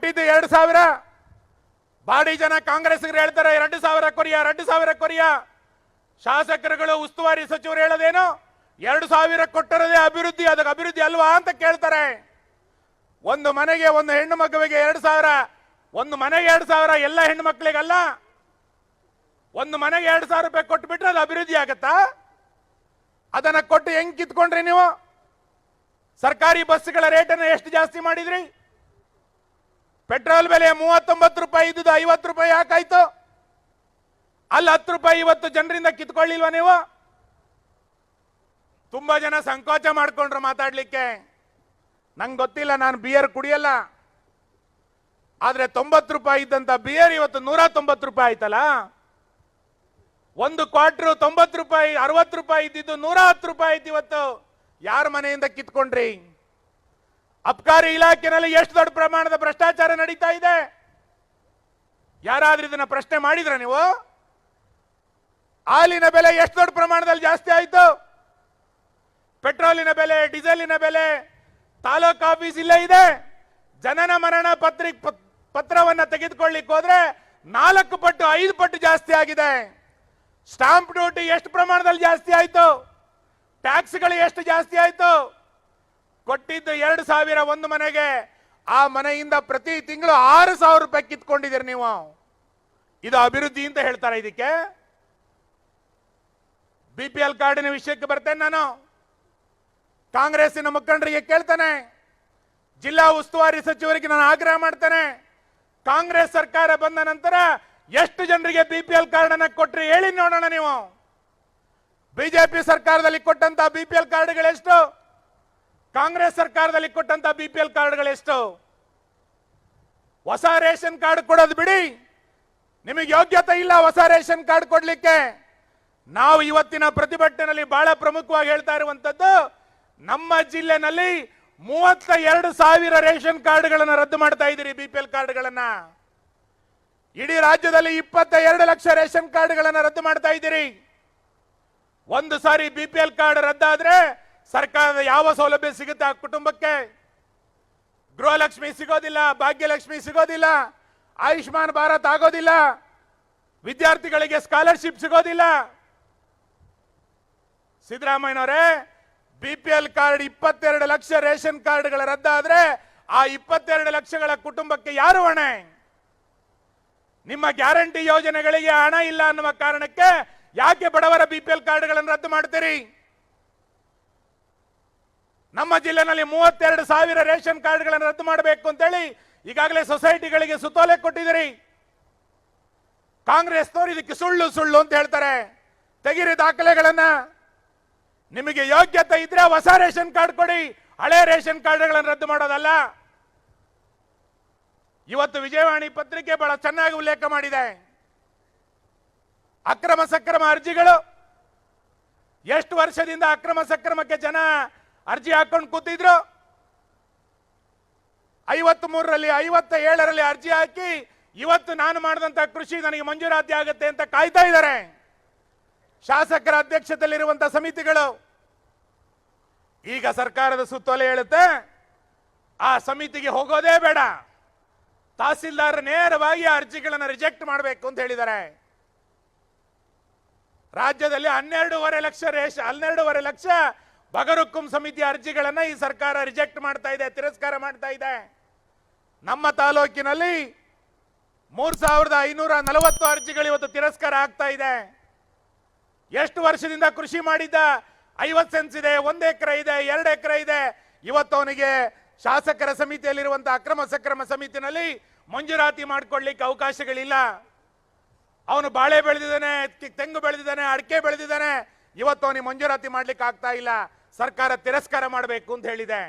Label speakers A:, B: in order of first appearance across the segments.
A: ಕೊಟ್ಟಿದ್ದು ಎರಡು ಸಾವಿರ. ಬಾಡಿ ಜನ ಕಾಂಗ್ರೆಸ್ಗೆ ಹೇಳ್ತಾರೆ, ಎರಡು ಸಾವಿರ ಕೊರಿಯ, ಎರಡು ಸಾವಿರ ಕೊರಿಯ. ಶಾಸಕರುಗಳು, ಉಸ್ತುವಾರಿ ಸಚಿವರು ಹೇಳೋದೇನು? ಎರಡು ಸಾವಿರ ಕೊಟ್ಟರದೇ ಅಭಿವೃದ್ಧಿ ಅದಕ್ಕೆ ಅಭಿವೃದ್ಧಿ ಅಲ್ವಾ ಅಂತ ಕೇಳ್ತಾರೆ. ಒಂದು ಮನೆಗೆ, ಒಂದು ಹೆಣ್ಣು ಮಗುವಿಗೆ ಎರಡು ಸಾವಿರ. ಒಂದು ಮನೆಗೆ ಎರಡು ಸಾವಿರ, ಎಲ್ಲ ಹೆಣ್ಣು ಮಕ್ಕಳಿಗಲ್ಲ. ಒಂದು ಮನೆಗೆ ಎರಡು ಸಾವಿರ ರೂಪಾಯಿ ಕೊಟ್ಬಿಟ್ರೆ ಅದು ಅಭಿವೃದ್ಧಿ ಆಗತ್ತಾ? ಅದನ್ನ ಕೊಟ್ಟು ಹೆಂಗೆ ಕಿತ್ಕೊಂಡ್ರಿ ನೀವು? ಸರ್ಕಾರಿ ಬಸ್ಗಳ ರೇಟನ್ನು ಎಷ್ಟು ಜಾಸ್ತಿ ಮಾಡಿದ್ರಿ? ಪೆಟ್ರೋಲ್ ಬೆಲೆ ಮೂವತ್ತೊಂಬತ್ತು ರೂಪಾಯಿ ಇದ್ದುದು ಐವತ್ತು ರೂಪಾಯಿ ಯಾಕಾಯ್ತು? ಅಲ್ಲಿ ಹತ್ತು ರೂಪಾಯಿ ಇವತ್ತು ಜನರಿಂದ ಕಿತ್ಕೊಳ್ಳಿಲ್ವಾ ನೀವು? ತುಂಬಾ ಜನ ಸಂಕೋಚ ಮಾಡ್ಕೊಂಡ್ರು ಮಾತಾಡ್ಲಿಕ್ಕೆ. ನಂಗೆ ಗೊತ್ತಿಲ್ಲ, ನಾನು ಬಿಯರ್ ಕುಡಿಯಲ್ಲ. ಆದ್ರೆ ತೊಂಬತ್ತು ರೂಪಾಯಿ ಇದ್ದಂತ ಬಿಯರ್ ಇವತ್ತು ನೂರ ತೊಂಬತ್ತು ರೂಪಾಯಿ ಆಯ್ತಲ್ಲ? ಒಂದು ಕ್ವಾರ್ಟರ್ ತೊಂಬತ್ತು ರೂಪಾಯಿ, ಅರವತ್ತು ರೂಪಾಯಿ ಇದ್ದಿದ್ದು ನೂರ ಹತ್ತು ರೂಪಾಯಿ ಆಯ್ತು ಇವತ್ತು. ಯಾರ ಮನೆಯಿಂದ ಕಿತ್ಕೊಂಡ್ರಿ? ಅಬ್ಕಾರಿ ಇಲಾಖೆನಲ್ಲಿ ಎಷ್ಟು ದೊಡ್ಡ ಪ್ರಮಾಣದ ಭ್ರಷ್ಟಾಚಾರ ನಡೀತಾ ಇದೆ? ಯಾರಾದ್ರೂ ಇದನ್ನ ಪ್ರಶ್ನೆ ಮಾಡಿದ್ರ ನೀವು? ಹಾಲಿನ ಬೆಲೆ ಎಷ್ಟು ದೊಡ್ಡ ಪ್ರಮಾಣದಲ್ಲಿ ಜಾಸ್ತಿ ಆಯ್ತು? ಪೆಟ್ರೋಲಿನ ಬೆಲೆ, ಡೀಸೆಲಿನ ಬೆಲೆ, ತಾಲೂಕು ಆಫೀಸ್ ಇಲ್ಲೇ ಇದೆ. ಜನನ ಮರಣ ಪತ್ರಿಕ್ ಪತ್- ಪತ್ರವನ್ನ ತೆಗೆದುಕೊಳ್ಳಿಕ್ಕೆ ಹೋದ್ರೆ ನಾಲ್ಕು ಪಟ್ಟು, ಐದು ಪಟ್ಟು ಜಾಸ್ತಿ ಆಗಿದೆ. ಸ್ಟಾಂಪ್ ಡ್ಯೂಟಿ ಎಷ್ಟು ಪ್ರಮಾಣದಲ್ಲಿ ಜಾಸ್ತಿ ಆಯ್ತು? ಟ್ಯಾಕ್ಸ್ಗಳು ಎಷ್ಟು ಜಾಸ್ತಿ ಆಯ್ತು? ಕೊಟ್ಟಿದ್ದು ಎರಡು ಸಾವಿರ ಒಂದು ಮನೆಗೆ. ಆ ಮನೆಯಿಂದ ಪ್ರತಿ ತಿಂಗಳು ಆರು ಸಾವಿರ ರೂಪಾಯಿ ಕಿತ್ಕೊಂಡಿದ್ದೀರಿ ನೀವು. ಇದು ಅಭಿವೃದ್ಧಿ ಅಂತ ಹೇಳ್ತಾರೆ ಇದಕ್ಕೆ. ಬಿ ಪಿ ಎಲ್ ಕಾರ್ಡಿನ ವಿಷಯಕ್ಕೆ ಬರ್ತೇನೆ ನಾನು. ಕಾಂಗ್ರೆಸ್ಸಿನ ಮುಖಂಡರಿಗೆ ಕೇಳ್ತಾನೆ. ಜಿಲ್ಲಾ ಉಸ್ತುವಾರಿ ಸಚಿವರಿಗೆ ನಾನು ಆಗ್ರಹ ಮಾಡ್ತೇನೆ. ಕಾಂಗ್ರೆಸ್ ಸರ್ಕಾರ ಬಂದ ನಂತರ ಎಷ್ಟು ಜನರಿಗೆ ಬಿ ಪಿ ಎಲ್ ಕಾರ್ಡ್ ಅನ್ನ ಕೊಟ್ರಿ ಹೇಳಿ ನೋಡೋಣ ನೀವು. ಬಿಜೆಪಿ ಸರ್ಕಾರದಲ್ಲಿ ಕೊಟ್ಟಂತ ಬಿ ಪಿ ಎಲ್ ಕಾರ್ಡ್ಗಳೆಷ್ಟು ಕಾಂಗ್ರೆಸ್ ಸರ್ಕಾರದಲ್ಲಿ ಕೊಟ್ಟಂತ ಬಿ ಪಿ ಎಲ್ ಕಾರ್ಡ್ಗಳೆಷ್ಟು ಹೊಸ ರೇಷನ್ ಕಾರ್ಡ್ ಕೊಡೋದು ಬಿಡಿ. ನಿಮಗೆ ಯೋಗ್ಯತೆ ಇಲ್ಲ ಹೊಸ ರೇಷನ್ ಕಾರ್ಡ್ ಕೊಡ್ಲಿಕ್ಕೆ. ನಾವು ಇವತ್ತಿನ ಪ್ರತಿಭಟನೆಯಲ್ಲಿ ಬಹಳ ಪ್ರಮುಖವಾಗಿ ಹೇಳ್ತಾ ಇರುವಂತದ್ದು, ನಮ್ಮ ಜಿಲ್ಲೆನಲ್ಲಿ ಮೂವತ್ತ ಎರಡು ಸಾವಿರ ರೇಷನ್ ಕಾರ್ಡ್ಗಳನ್ನು ರದ್ದು ಮಾಡ್ತಾ ಇದ್ದೀರಿ ಬಿ ಪಿ ಎಲ್ ಕಾರ್ಡ್ಗಳನ್ನ. ಇಡೀ ರಾಜ್ಯದಲ್ಲಿ ಇಪ್ಪತ್ತ ಎರಡು ಲಕ್ಷ ರೇಷನ್ ಕಾರ್ಡ್ಗಳನ್ನು ರದ್ದು ಮಾಡ್ತಾ ಇದ್ದೀರಿ. ಒಂದು ಸಾರಿ ಬಿ ಪಿ ಎಲ್ ಕಾರ್ಡ್ ರದ್ದಾದ್ರೆ ಸರ್ಕಾರದ ಯಾವ ಸೌಲಭ್ಯ ಸಿಗುತ್ತೆ ಆ ಕುಟುಂಬಕ್ಕೆ? ಗೃಹಲಕ್ಷ್ಮಿ ಸಿಗೋದಿಲ್ಲ, ಭಾಗ್ಯಲಕ್ಷ್ಮಿ ಸಿಗೋದಿಲ್ಲ, ಆಯುಷ್ಮಾನ್ ಭಾರತ್ ಆಗೋದಿಲ್ಲ, ವಿದ್ಯಾರ್ಥಿಗಳಿಗೆ ಸ್ಕಾಲರ್ಶಿಪ್ ಸಿಗೋದಿಲ್ಲ. ಸಿದ್ದರಾಮಯ್ಯನವರೇ ಬಿ ಪಿ ಎಲ್ ಕಾರ್ಡ್ ಇಪ್ಪತ್ತೆರಡು ಲಕ್ಷ ರೇಷನ್ ಕಾರ್ಡ್ಗಳ ರದ್ದಾದ್ರೆ ಆ ಇಪ್ಪತ್ತೆರಡು ಲಕ್ಷಗಳ ಕುಟುಂಬಕ್ಕೆ ಯಾರು ಹೊಣೆ? ನಿಮ್ಮ ಗ್ಯಾರಂಟಿ ಯೋಜನೆಗಳಿಗೆ ಹಣ ಇಲ್ಲ ಅನ್ನುವ ಕಾರಣಕ್ಕೆ ಯಾಕೆ ಬಡವರ ಬಿ ಪಿ ಎಲ್ ಕಾರ್ಡ್ಗಳನ್ನು ರದ್ದು ಮಾಡ್ತೀರಿ ನಮ್ಮ ಜಿಲ್ಲೆನಲ್ಲಿ ಮೂವತ್ತೆರಡು ಸಾವಿರ ರೇಷನ್ ಕಾರ್ಡ್ಗಳನ್ನು ರದ್ದು ಮಾಡಬೇಕು ಅಂತೇಳಿ ಈಗಾಗಲೇ ಸೊಸೈಟಿಗಳಿಗೆ ಸುತ್ತೋಲೆ ಕೊಟ್ಟಿದ್ದೀರಿ. ಕಾಂಗ್ರೆಸ್ನವರು ಇದಕ್ಕೆ ಸುಳ್ಳು ಸುಳ್ಳು ಅಂತ ಹೇಳ್ತಾರೆ. ತೆಗಿರಿ ದಾಖಲೆಗಳನ್ನ. ನಿಮಗೆ ಯೋಗ್ಯತೆ ಇದ್ರೆ ಹೊಸ ರೇಷನ್ ಕಾರ್ಡ್ ಕೊಡಿ. ಹಳೆ ರೇಷನ್ ಕಾರ್ಡ್ಗಳನ್ನು ರದ್ದು ಮಾಡೋದಲ್ಲ. ಇವತ್ತು ವಿಜಯವಾಣಿ ಪತ್ರಿಕೆ ಬಹಳ ಚೆನ್ನಾಗಿ ಉಲ್ಲೇಖ ಮಾಡಿದೆ. ಅಕ್ರಮ ಸಕ್ರಮ ಅರ್ಜಿಗಳು. ಎಷ್ಟು ವರ್ಷದಿಂದ ಅಕ್ರಮ ಸಕ್ರಮಕ್ಕೆ ಜನ ಅರ್ಜಿ ಹಾಕೊಂಡು ಕೂತಿದ್ರು. ಐವತ್ತ್ ಮೂರರಲ್ಲಿ ಐವತ್ತ ಏಳರಲ್ಲಿ ಅರ್ಜಿ ಹಾಕಿ, ಇವತ್ತು ನಾನು ಮಾಡಿದಂತ ಕೃಷಿ ನನಗೆ ಮಂಜೂರಾತಿ ಆಗುತ್ತೆ ಅಂತ ಕಾಯ್ತಾ ಇದ್ದಾರೆ. ಶಾಸಕರ ಅಧ್ಯಕ್ಷತೆಯಲ್ಲಿರುವಂತಹ ಸಮಿತಿಗಳು. ಈಗ ಸರ್ಕಾರದ ಸುತ್ತೋಲೆ ಹೇಳುತ್ತೆ, ಆ ಸಮಿತಿಗೆ ಹೋಗೋದೇ ಬೇಡ. ತಹಸೀಲ್ದಾರ್ ನೇರವಾಗಿ ಅರ್ಜಿಗಳನ್ನು ರಿಜೆಕ್ಟ್ ಮಾಡಬೇಕು ಅಂತ ಹೇಳಿದ್ದಾರೆ. ರಾಜ್ಯದಲ್ಲಿ ಹನ್ನೆರಡೂವರೆ ಲಕ್ಷ ರೇಷ, ಹನ್ನೆರಡೂವರೆ ಲಕ್ಷ ಬಗರುಕ್ಕುಂ ಸಮಿತಿ ಅರ್ಜಿಗಳನ್ನು ಈ ಸರ್ಕಾರ ರಿಜೆಕ್ಟ್ ಮಾಡ್ತಾ ಇದೆ, ತಿರಸ್ಕಾರ ಮಾಡ್ತಾ ಇದೆ. ನಮ್ಮ ತಾಲೂಕಿನಲ್ಲಿ ಮೂರು ಸಾವಿರದ ಐನೂರ ನಲವತ್ತು ಅರ್ಜಿಗಳು ಇವತ್ತು ತಿರಸ್ಕಾರ ಆಗ್ತಾ ಇದೆ. ಎಷ್ಟು ವರ್ಷದಿಂದ ಕೃಷಿ ಮಾಡಿದ್ದ? ಐವತ್ತು ಸೆನ್ಸ್ ಇದೆ, ಒಂದು ಎಕರೆ ಇದೆ, ಎರಡು ಎಕರೆ ಇದೆ. ಇವತ್ತು ಅವನಿಗೆ ಶಾಸಕರ ಸಮಿತಿಯಲ್ಲಿರುವಂತಹ ಅಕ್ರಮ ಸಕ್ರಮ ಸಮಿತಿನಲ್ಲಿ ಮಂಜೂರಾತಿ ಮಾಡ್ಕೊಳ್ಳಿಕ್ಕೆ ಅವಕಾಶಗಳಿಲ್ಲ. ಅವನು ಬಾಳೆ ಬೆಳೆದಿದ್ದಾನೆ, ತೆಂಗು ಬೆಳೆದಿದ್ದಾನೆ, ಅಡಿಕೆ ಬೆಳೆದಿದ್ದಾನೆ. ಇವತ್ತು ಅವನಿಗೆ ಮಂಜೂರಾತಿ ಮಾಡ್ಲಿಕ್ಕೆ ಆಗ್ತಾ ಇಲ್ಲ. ಸರ್ಕಾರ ತಿರಸ್ಕಾರ ಮಾಡಬೇಕು ಅಂತ ಹೇಳಿದೆ.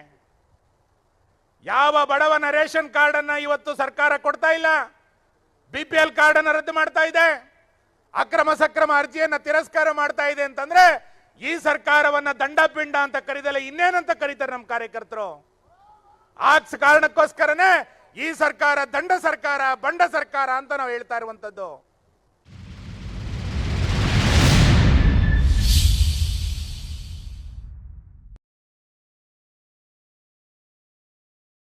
A: ಯಾವ ಬಡವನ ರೇಷನ್ ಕಾರ್ಡ್ ಅನ್ನ ಇವತ್ತು ಸರ್ಕಾರ ಕೊಡ್ತಾ ಇಲ್ಲ? ಬಿ ಪಿ ಎಲ್ ಕಾರ್ಡ್ ಅನ್ನ ರದ್ದು ಮಾಡ್ತಾ ಇದೆ. ಅಕ್ರಮ ಸಕ್ರಮ ಅರ್ಜಿಯನ್ನ ತಿರಸ್ಕಾರ ಮಾಡ್ತಾ ಇದೆ ಅಂತಂದ್ರೆ ಈ ಸರ್ಕಾರವನ್ನ ದಂಡಪಿಂಡ ಅಂತ ಕರೀದಲ್ಲ ಇನ್ನೇನಂತ ಕರೀತಾರೆ ನಮ್ಮ ಕಾರ್ಯಕರ್ತರು? ಆ ಕಾರಣಕ್ಕೋಸ್ಕರನೇ ಈ ಸರ್ಕಾರ ದಂಡ ಸರ್ಕಾರ, ಬಂಡ ಸರ್ಕಾರ ಅಂತ ನಾವು ಹೇಳ್ತಾ ಇರುವಂತದ್ದು.